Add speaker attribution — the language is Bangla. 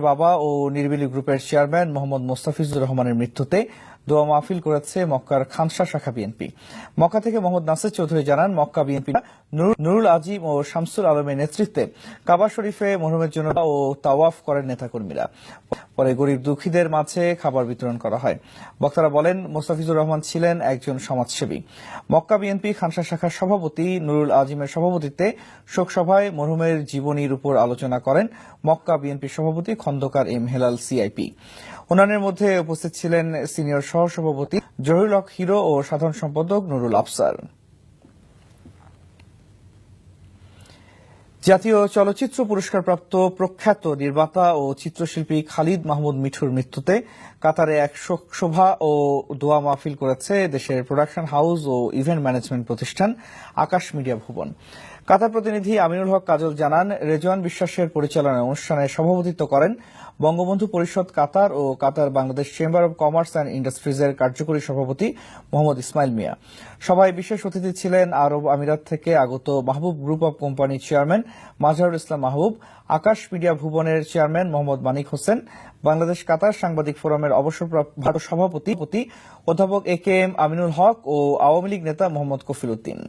Speaker 1: বাবা ও নির্বিলি গ্রুপের চেয়ারম্যান মোহাম্মদ মোস্তাফিজুর রহমানের মৃত্যুতে দোয়া মাহফিল করেছে মক্কার খানসা শাখা বিএনপি মক্কা থেকে মোহাম্মদ নাসির চৌধুরী জানান, মক্কা বিএনপি নুরুল আজিম ও শামসুল আলমের নেতৃত্বে কাবা শরীফে মরহুমের জন্য ও তাওয়াফ করেন নেতাকর্মীরা। পরে গরিব দুঃখীদের মাঝে খাবার বিতরণ করা হয়। বক্তারা বলেন, মোস্তাফিজুর রহমান ছিলেন একজন সমাজসেবী। মক্কা বিএনপি খানসা শাখার সভাপতি নুরুল আজিমের সভাপতিত্বে শোকসভায় মরহুমের জীবনীর উপর আলোচনা করেন মক্কা বিএনপি সভাপতি খন্দকার এম হেলাল সিআইপি অন্যান্যের মধ্যে উপস্থিত ছিলেন সিনিয়র সহসভাপতি জহিরুল হক হিরো ও সাধারণ সম্পাদক নুরুল আফসার। জাতীয় চলচ্চিত্র পুরস্কারপ্রাপ্ত প্রখ্যাত নির্মাতা ও চিত্রশিল্পী খালিদ মাহমুদ মিঠুর মৃত্যুতে কাতারে এক শোক সভা ও দোয়া মাহফিল করেছে দেশের প্রোডাকশন হাউস ও ইভেন্ট ম্যানেজমেন্ট প্রতিষ্ঠান আকাশ মিডিয়া ভুবন। কাতার প্রতিনিধি আমিনুল হক কাজল জানান, রেজওয়ান বিশ্বাসের পরিচালনায় অনুষ্ঠানে সভাপতিত্ব করেন বঙ্গবন্ধু পরিষদ Qatar O Qatar Bangladesh chamber of commerce and ইন্ডাস্ট্রিজের কার্যকরী সভাপতি মোহাম্মদ ইসমাইল মিয়া। সভায় বিশেষ অতিথি ছিলেন আরব আমিরাত থেকে আগত মাহবুব গ্রুপ অব কোম্পানির চেয়ারম্যান মাজহারুল ইসলাম মাহবুব, আকাশ মিডিয়া ভুবনের চেয়ারম্যান মোহাম্মদ মানিক হোসেন, বাংলাদেশ কাতার সাংবাদিক ফোরামের অবসরপ্রাপ্ত সভাপতি, অধ্যাপক A K M Aminul Haque ও আওয়ামী লীগ নেতা মোহাম্মদ কফিল উদ্দিন।